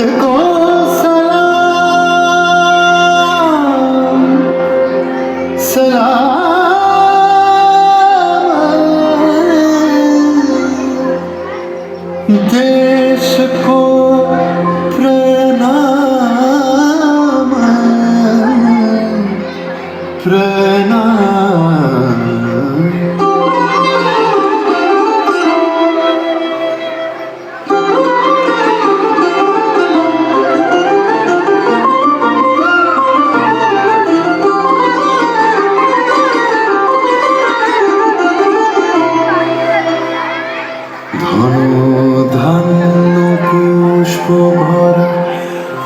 结 果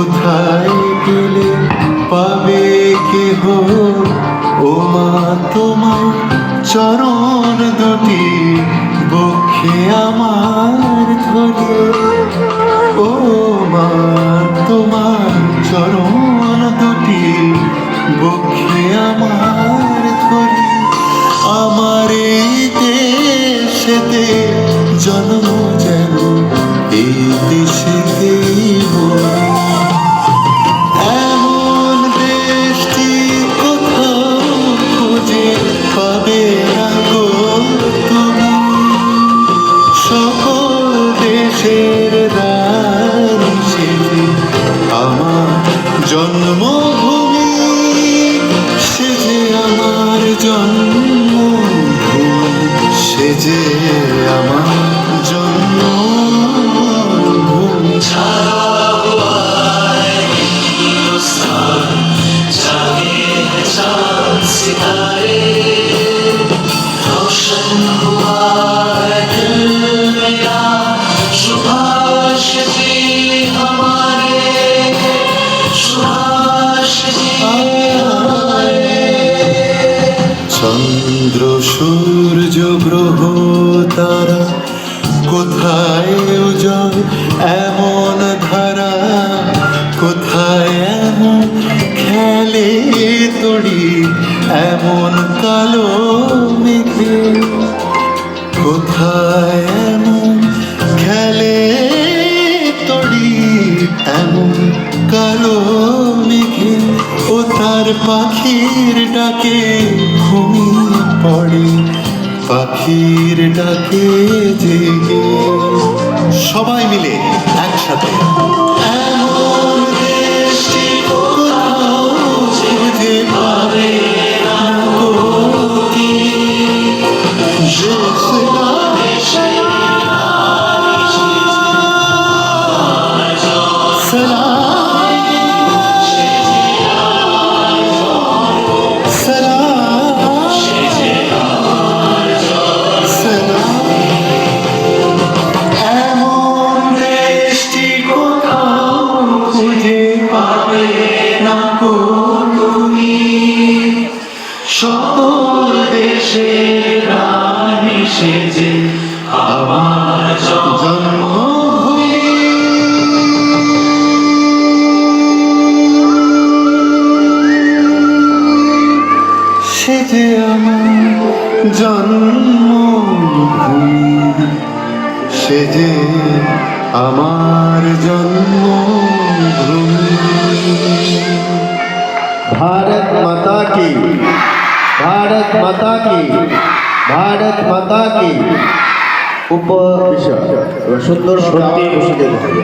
কোথায় গেলে পাবে কেহ? ও মা তোমার চরণ দুটি বক্ষে আমার ধরে। ও মা তোমার চরণ দুটি বক্ষে আমার ধরে। আমার এই দেশেতে জন্ম যেন, এই দেশেতেই মরি। জন্মভূমি সেজে আমার কোথায় উজয় এমন ধারা কোথায় এমন তড়ি, এমন কালো মেঘে কোথায় এমন তড়ি, এমন কালো মেঘে ও পাখির ডাকে ঘুমিয়ে পড়ে, পাখির ডাকে জেগে সবাই মিলে একসাথে। সকল দেশের রানী সেজে আমার জন্মভূমি। সে যে আমার জন্মভূমি। সে যে আমার জন্মভূমি। ভারত মাতা কি? ভারত মাতা কি? ভারত মাতা কি? উপবিষয় সুন্দর সত্যি বসে যেতে হবে